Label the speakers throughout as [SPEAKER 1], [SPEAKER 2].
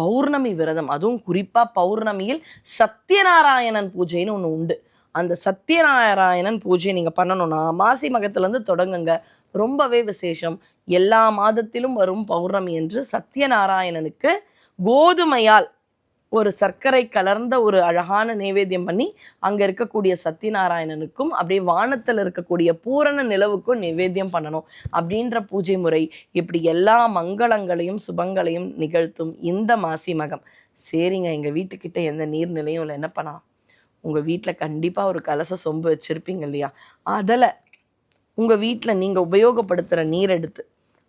[SPEAKER 1] பௌர்ணமி விரதம். அதுவும் குறிப்பாக பௌர்ணமியில் சத்யநாராயணன் பூஜைன்னு ஒன்று உண்டு. அந்த சத்யநாராயணன் பூஜையை நீங்கள் பண்ணணும்னா மாசி மகத்துலேருந்து தொடங்குங்க. ரொம்பவே விசேஷம். எல்லா மாதத்திலும் வரும் பௌர்ணமி என்று சத்யநாராயணனுக்கு கோதுமையால் ஒரு சர்க்கரை கலர்ந்த ஒரு அழகான நைவேத்தியம் பண்ணி அங்கே இருக்கக்கூடிய சத்தியநாராயணனுக்கும் அப்படியே வானத்தில் இருக்கக்கூடிய பூரண நிலவுக்கும் நைவேத்தியம் பண்ணணும் அப்படின்ற பூஜை முறை இப்படி எல்லா மங்களங்களையும் சுபங்களையும் நிகழ்த்தும் இந்த மாசி மகம். சரிங்க எங்கள் வீட்டுக்கிட்ட எந்த நீர்நிலையும் இல்லை. என்ன பண்ணலாம்? உங்கள் வீட்டில் கண்டிப்பாக ஒரு கலச சொம்பு வச்சுருப்பீங்க இல்லையா? அதில் உங்கள் வீட்டில் நீங்கள் உபயோகப்படுத்துகிற நீர் எடுத்து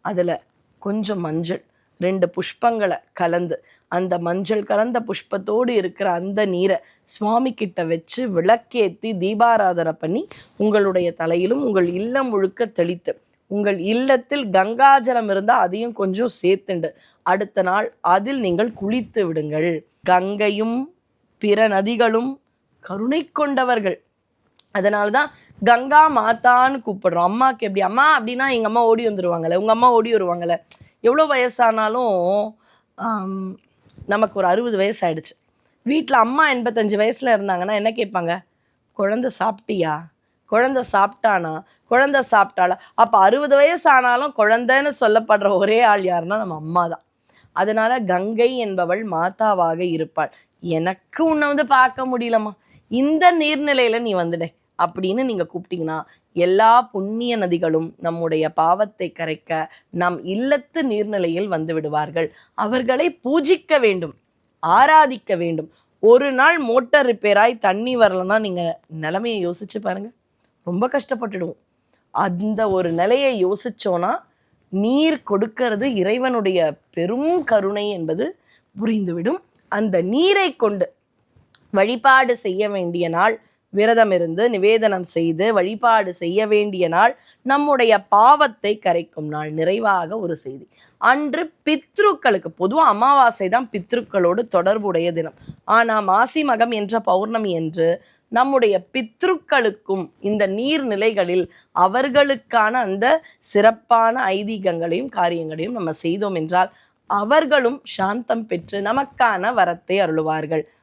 [SPEAKER 1] அதில் கொஞ்சம் மஞ்சள் ரெண்டு புஷ்பங்களை கலந்து அந்த மஞ்சள் கலந்த புஷ்பத்தோடு இருக்கிற அந்த நீரை சுவாமி கிட்ட வச்சு விளக்கேற்றி தீபாராதனை பண்ணி உங்களுடைய தலையிலும் உங்கள் இல்லம் முழுக்க தெளித்து உங்கள் இல்லத்தில் கங்காஜலம் இருந்தால் அதையும் கொஞ்சம் சேர்த்துண்டு. அடுத்த நாள் அதில் நீங்கள் குளித்து விடுங்கள். கங்கையும் பிற நதிகளும் கருணை கொண்டவர்கள். அதனால தான் கங்கா மாதான்னு கூப்பிடுறோம். அம்மாக்கு எப்படி? அம்மா அப்படின்னா எங்கள் அம்மா ஓடி வந்துடுவாங்கல்ல உங்கள் அம்மா ஓடி வருவாங்கல்ல. எவ்வளோ வயசானாலும் நமக்கு ஒரு அறுபது வயசு ஆயிடுச்சு. வீட்டில் அம்மா எண்பத்தஞ்சு வயசில் இருந்தாங்கன்னா என்ன கேட்பாங்க? குழந்த சாப்பிட்டியா? குழந்த சாப்பிட்டானா? குழந்த சாப்பிட்டாளா? அப்போ அறுபது வயசு ஆனாலும் குழந்தைன்னு சொல்லப்படுற ஒரே ஆள் யாருன்னா நம்ம அம்மா தான். அதனால் கங்கை என்பவள் மாதாவாக இருப்பாள். எனக்கு உன்னை வந்து பார்க்க முடியலம்மா. இந்த நீர்நிலையில நீ வந்துடு அப்படின்னு நீங்க கூப்பிட்டீங்கன்னா எல்லா புண்ணிய நதிகளும் நம்முடைய பாவத்தை கரைக்க நம் இல்லத்து நீர்நிலையில் வந்து விடுவார்கள். அவர்களை பூஜிக்க வேண்டும் ஆராதிக்க வேண்டும். ஒரு நாள் மோட்டார் ரிப்பேராய் தண்ணி வரலன்னா நீங்க நிலைமையை யோசிச்சு பாருங்க. ரொம்ப கஷ்டப்பட்டுடுவோம். அந்த ஒரு நிலையை யோசிச்சோன்னா நீர் கொடுக்கிறது இறைவனுடைய பெரும் கருணை என்பது புரிந்துவிடும். அந்த நீரை கொண்டு வழிபாடு செய்ய வேண்டிய நாள் விரதம் இருந்து நிவேதனம் செய்து வழிபாடு செய்ய வேண்டிய நாள் நம்முடைய பாவத்தை கரைக்கும் நாள் நிறைவாக ஒரு செய்தி. அன்று பித்ருக்களுக்கு பொதுவாக அமாவாசை தான் பித்ருக்களோடு தொடர்புடைய தினம். ஆனால் மாசி மகம் என்ற பௌர்ணமி என்று நம்முடைய பித்ருக்களுக்கும் இந்த நீர்நிலைகளில் அவர்களுக்கான அந்த சிறப்பான ஐதீகங்களையும் காரியங்களையும் நம்ம செய்தோம் என்றால் அவர்களும் சாந்தம் பெற்று நமக்கான வரத்தை அருளுவார்கள்.